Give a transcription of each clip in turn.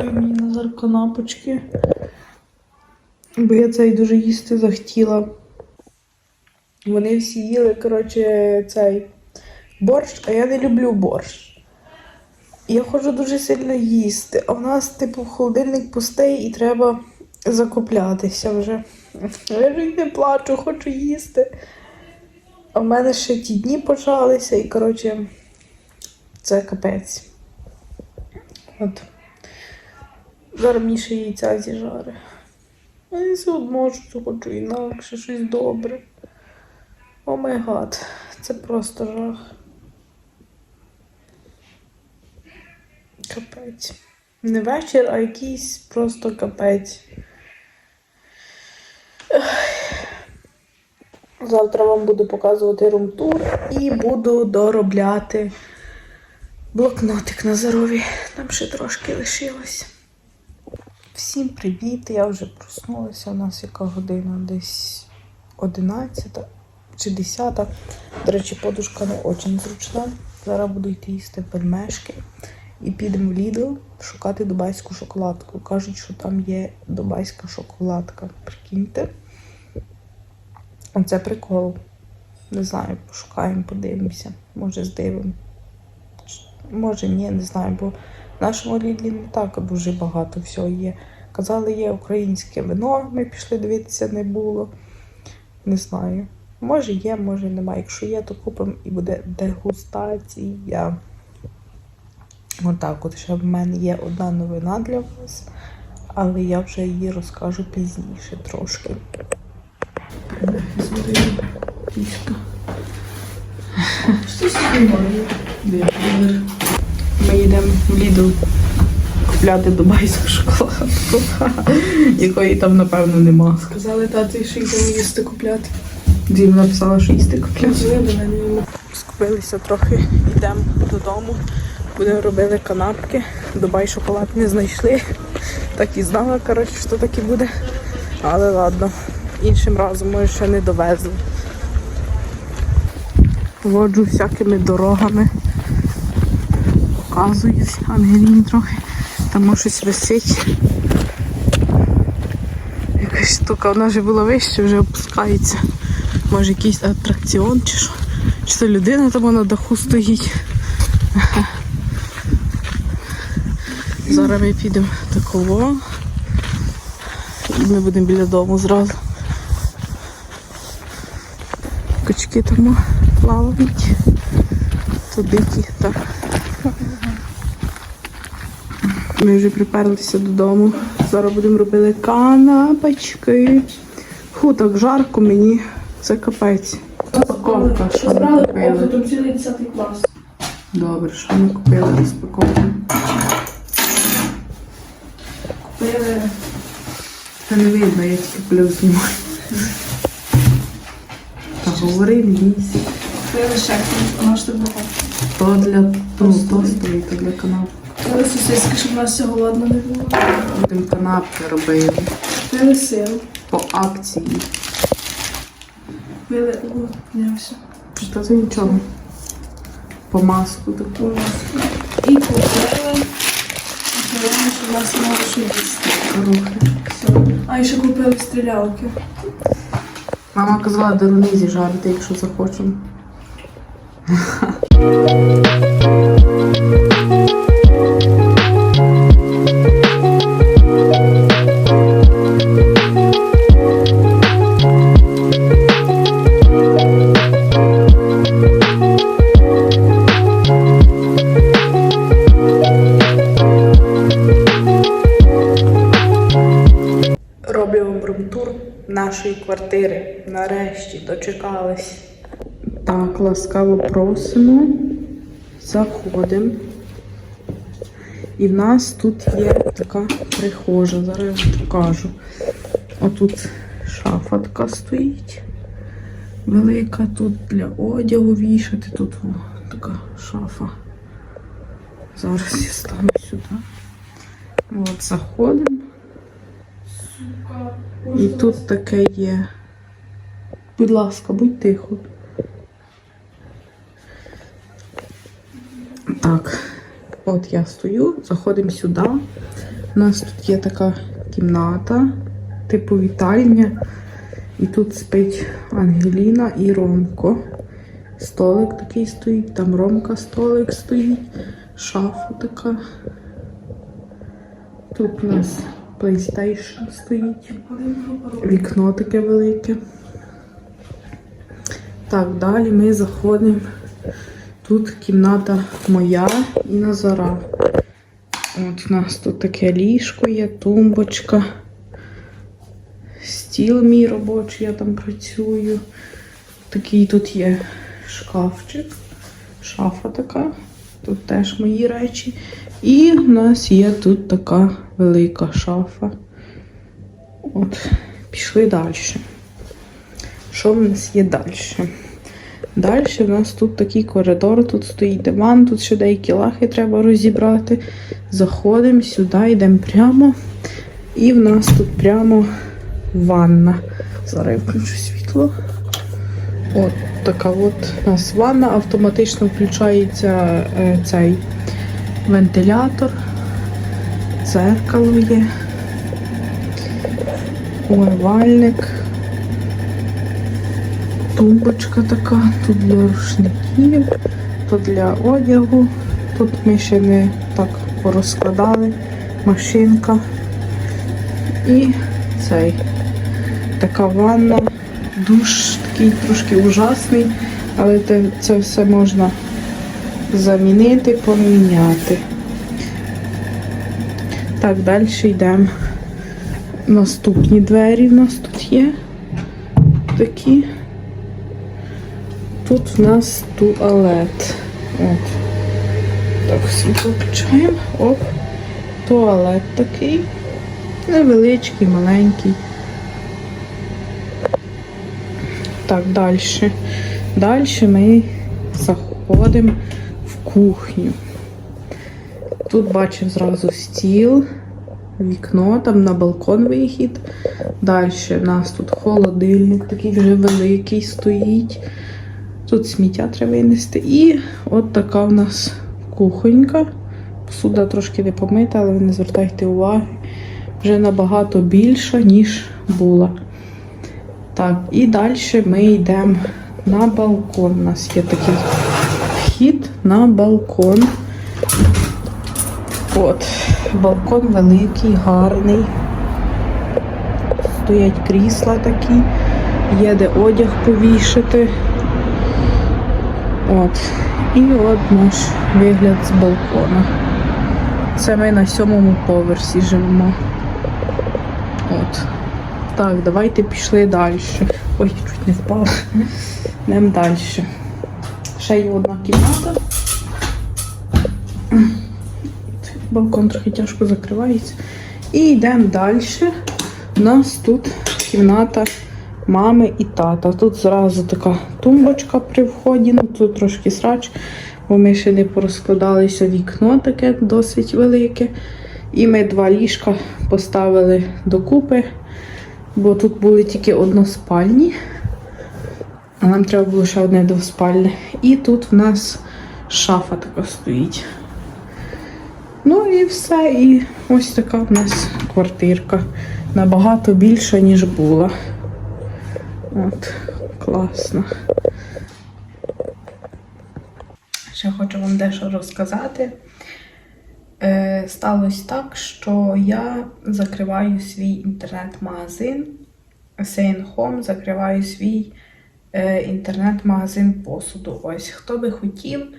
робив мені Назар канапочки. Бо я цей дуже їсти захотіла. Вони всі їли, коротше, цей борщ, а я не люблю борщ. Я хочу дуже сильно їсти, а в нас, типу, холодильник пустий і треба закуплятися вже. Я вже не плачу, хочу їсти. А в мене ще ті дні почалися, і, коротше, це капець. От. Зараз мені ще яйця зіжари. А я все одно щось хочу інакше, щось добре. О май гад, це просто жах. Капець. Не вечір, а якийсь просто капець. Завтра вам буду показувати румтур і буду доробляти блокнотик на здоров'я. Там ще трошки лишилось. Всім привіт! Я вже проснулася. У нас яка година? Десь 11 чи 10. До речі, подушка не дуже зручна. Зараз буду йти їсти пельмешки. І підемо в Lidl шукати дубайську шоколадку. Кажуть, що там є дубайська шоколадка. Прикиньте. Оце прикол. Не знаю, пошукаємо, подивимося. Може, здивимо. Може, ні, не знаю, бо в нашому Лідлі не так дуже багато всього є. Казали, є українське вино, ми пішли дивитися, не було. Не знаю. Може є, може немає. Якщо є, то купимо і буде дегустація. Отак, от ще в мене є одна новина для вас, але я вже її розкажу пізніше трошки. Що знімає? Ми йдемо в Lidl купляти дубайську шоколадку, якої там, напевно, нема. Сказали тати, що йдемо їсти купляти. Дім написала, що їсти купляти. Мене. Скупилися трохи, йдемо додому. Будемо робити канапки. Дубай шоколад не знайшли. Так і знала, коротше, що так і буде. Але ладно, іншим разом, може, ще не довезли. Воджу всякими дорогами. Показуюсь Ангеліні трохи. Там щось висить. Якась штука, вона вже була вище, вже опускається. Може якийсь атракціон чи що. Чи це людина там на даху стоїть. Зараз ми підемо такого. І ми будемо біля дому зразу. Качки там плавають. Тут дикі, так. Ми вже приперлися додому. Зараз будемо робити канапочки. Фу, так жарко мені. Це капець. Упаковка, що ми купили. тут цілий 10 клас. Добре, що ми купили розпаковку. Купили Та не видно, я тільки плюс знімаю. Та говори лізь. купили шеф, вона ж так багато. То для ну, тостові, то для канапки. Купили сосиски, щоб нас все голодно не було. Будемо канапки робити Купили сил. по акції. Купили, о, піднявся. Та це нічого. По маску таку. І купили. Купили, щоб у нас не що їсти. Рухи. Все. А, і ще купили стрілялки. Мама казала деруни зіжарити, якщо захочемо. Квартири. Нарешті дочекались. Так, ласкаво просимо. Заходимо. І в нас тут є така прихожа. Зараз я вам покажу. Отут шафа така стоїть. Велика тут для одягу вішати. Тут о, така шафа. Зараз я стану сюди. От, заходимо. І тут таке є. Будь ласка, будь тихо. Так, от я стою, заходимо сюди. У нас тут є така кімната, типу вітальня. І тут спить Ангеліна і Ромко. Столик такий стоїть, там Ромка столик стоїть, шафа така. Тут у нас PlayStation стоїть. Вікно таке велике. Так, далі ми заходимо. Тут кімната моя і Назара. От у нас тут таке ліжко є, тумбочка. Стіл мій робочий, я там працюю. Такий тут є шкафчик, шафа така. Тут теж мої речі. І в нас є тут така велика шафа. От, пішли далі. Що в нас є далі? Далі в нас тут такий коридор, тут стоїть диван, тут ще деякі лахи треба розібрати. Заходимо сюди, йдемо прямо. І в нас тут прямо ванна. Зараз я включу світло. От така от у нас ванна, автоматично включається е, цей вентилятор, дзеркало є, умивальник, тумбочка така, тут для рушників, тут для одягу. Тут ми ще не так порозкладали, машинка. І цей така ванна, душ такий трошки ужасний, але це все можна замінити, поміняти. Так, далі йдемо. Наступні двері в нас тут є такі. Тут в нас туалет. От. Так, світло включаємо. Оп. Туалет такий. Невеличкий, маленький. Так, далі. Далі ми заходимо в кухню. Тут бачимо зразу стіл, вікно, там на балкон вихід. Далі у нас тут холодильник, такий вже великий стоїть. Тут сміття треба винести. І от така в нас кухонька. Посуда трошки не помита, але ви не звертайте уваги. Вже набагато більша, ніж була. Так, і далі ми йдемо на балкон. У нас є такий вхід на балкон. От, балкон великий, гарний. Стоять крісла такі, є де одяг повішати. От. І от наш вигляд з балкона. Це ми на сьомому поверсі живемо. От. Так, давайте пішли далі. Ой, чуть не впала. Йдемо далі. Ще є одна кімната. Балкон трохи тяжко закривається. І йдемо далі. У нас тут кімната мами і тата. Тут зразу така тумбочка при вході. Ну, тут трошки срач, бо ми ще не порозкладалися вікно таке досить велике. І ми два ліжка поставили докупи, бо тут були тільки односпальні. А нам треба було ще одне двоспальне. І тут в нас шафа така стоїть. Ну і все. І ось така в нас квартирка. Набагато більша, ніж була. От, класно. Ще хочу вам дещо розказати. Е, сталося так, що я закриваю свій інтернет-магазин. Sein Home закриваю свій е, інтернет-магазин посуду. Ось, хто би хотів,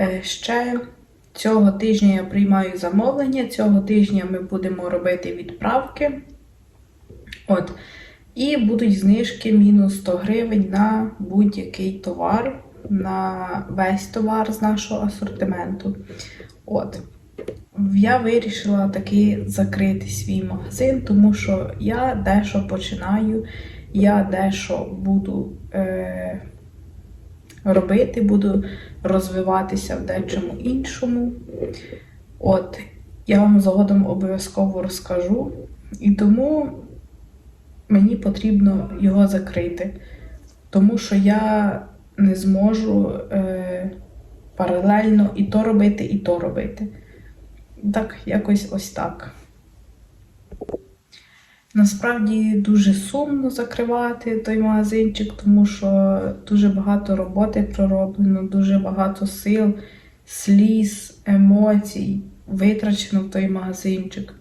е, ще цього тижня я приймаю замовлення. Цього тижня ми будемо робити відправки. От. І будуть знижки мінус 100 гривень на будь-який товар, на весь товар з нашого асортименту. От. Я вирішила таки закрити свій магазин, тому що я дещо починаю, я дещо буду е, робити, буду розвиватися в дечому іншому. От, я вам згодом обов'язково розкажу. І тому мені потрібно його закрити, тому що я не зможу е, паралельно і то робити, і то робити. Так, якось ось так. Насправді дуже сумно закривати той магазинчик, тому що дуже багато роботи пророблено, дуже багато сил, сліз, емоцій витрачено в той магазинчик.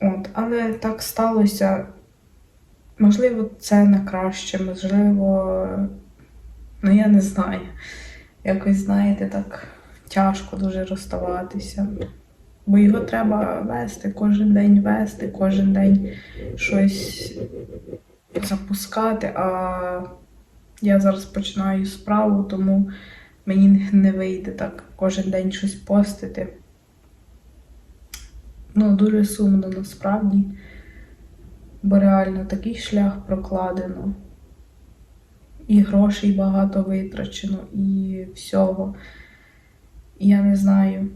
От, але так сталося. Можливо, це на краще, можливо, ну я не знаю. Якось, знаєте, так тяжко дуже розставатися. Бо його треба вести, кожен день вести, кожен день щось запускати. А я зараз починаю справу, тому мені не вийде так кожен день щось постити. Ну, дуже сумно насправді, бо реально такий шлях прокладено. І грошей багато витрачено, і всього. І я не знаю.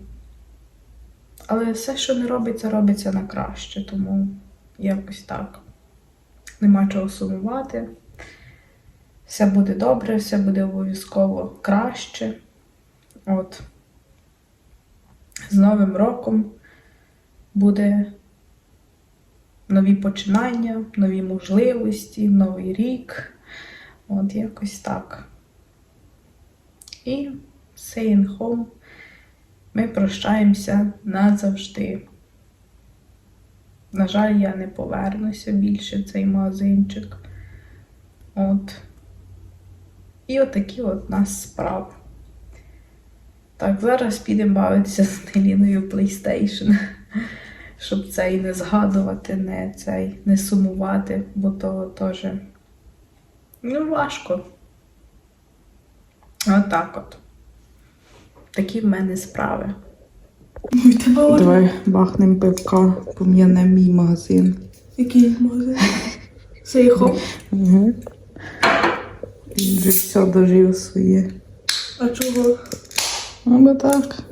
Але все, що не робиться, робиться на краще, тому якось так. Нема чого сумувати. Все буде добре, все буде обов'язково краще. От. З Новим роком буде нові починання, нові можливості, новий рік. От якось так. І saying home ми прощаємося назавжди. На жаль, я не повернуся більше в цей магазинчик. От. І отакі от нас справи. Так, зараз підемо бавитися з Неліною PlayStation. Щоб цей не згадувати, не цей, не сумувати, бо то теж ну, важко. Отак от. Такі в мене справи. Ой. Давай бахнем пивка, пом'янем мій магазин. Який магазин? Сейхо. Угу. Вже все дожив своє. А чого? Ну, бо так.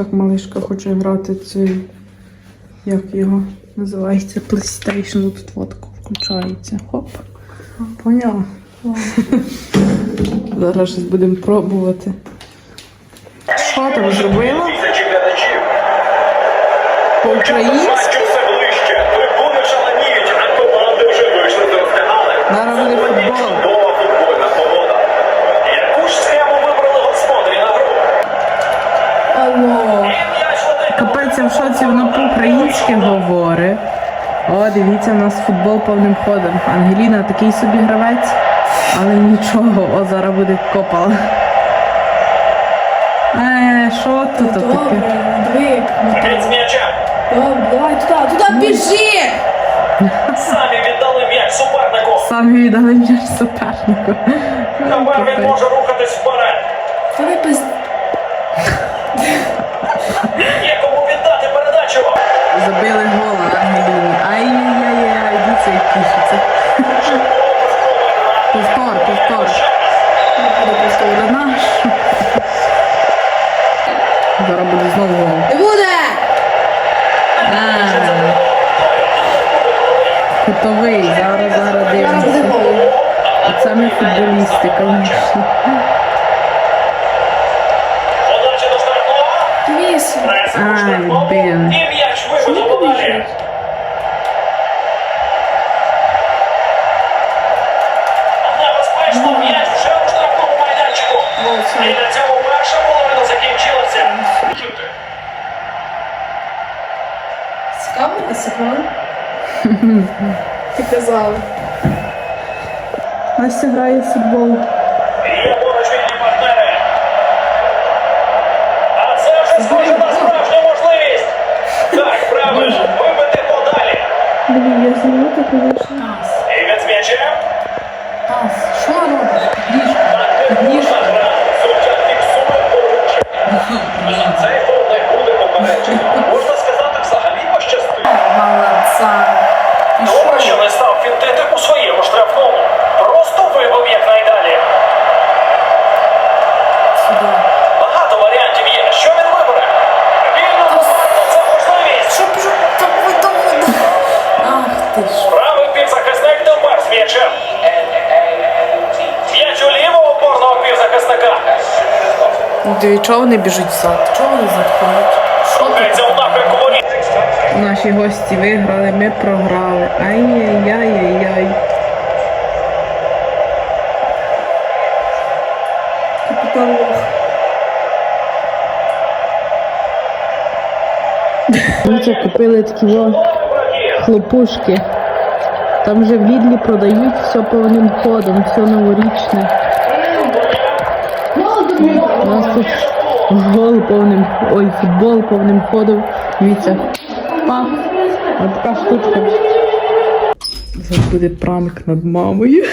Так малишка хоче грати цей. Як його називається? PlayStation. Тут фотку включається. Хоп. Поняла. Зараз щось будемо пробувати. Що там зробила? По-українськи? По-українськи говорить. О, дивіться, у нас футбол повним ходом. Ангеліна такий собі гравець, але нічого, о, зараз буде копал. Е, що тут таке? Добре. Від м'яча. Добре, давай туди, туди біжи! Самі віддали м'яч супернику. Самі віддали м'яч супернику. Тепер він може рухатись вперед. Давай без... Забили гол Ангеліні. Ай-яй-яй, дивіться, як тішиться. Повтор, повтор. Зараз буде знову гол. Не буде! Кутовий, зараз, зараз дивимося. Оце ми футболісти, звісно. Ай, блін. І м'яч вийшов до подачі. Небезпечно, м'яч вже у штрафному майданчику. І на цьому перша половина закінчилася. Цікаво, а секунд? Ти казав. Настя грає в футбол. Я Чого вони біжуть зад? Чого вони зад ходять? Рухається у напрямку воріт. Наші гості виграли, ми програли. Ай-яй-яй-яй-яй. Капітан Лох. Дивіться, купили такі о, хлопушки. Там вже в Лідлі продають все повним ходом, все новорічне. Нас тут гол повним, ой, футбол повним ходом. Дивіться. Па, от така штучка. Зараз буде пранк над мамою.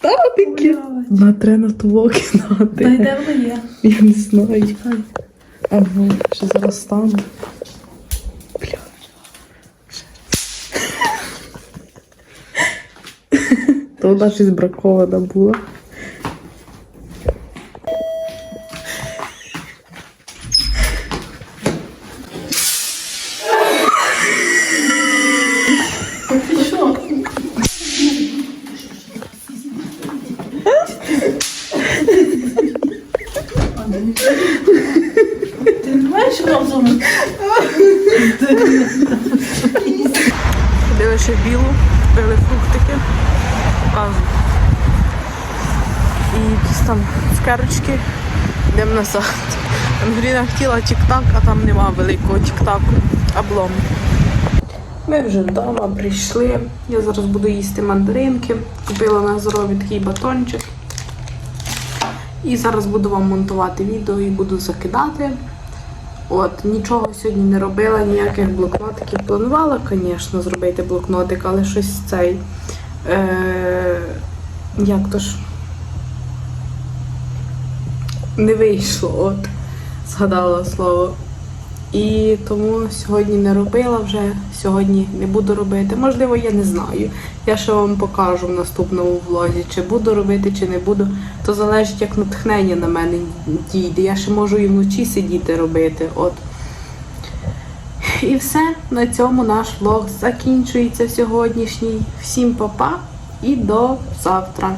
Та таке. На тренер того Та й де воно є? Я не знаю. Ага, ще зараз стану. То вона щось бракована була. Ще білу, пили фруктики. Покажу. І якісь там цукерочки. Йдемо назад. Ангеліна хотіла тік-так, а там нема великого тік-таку. Облом. Ми вже вдома прийшли. Я зараз буду їсти мандаринки. Купила на здоров'я такий батончик. І зараз буду вам монтувати відео і буду закидати. От, нічого сьогодні не робила, ніяких блокнотиків. Планувала, звісно, зробити блокнотик, але щось цей. Е, як то ж не вийшло, от, згадала слово. І тому сьогодні не робила вже, сьогодні не буду робити. Можливо, я не знаю. Я ще вам покажу в наступному влозі, чи буду робити, чи не буду. То залежить, як натхнення на мене дійде. Я ще можу і вночі сидіти робити. От. І все. На цьому наш влог закінчується сьогоднішній. Всім па-па і до завтра.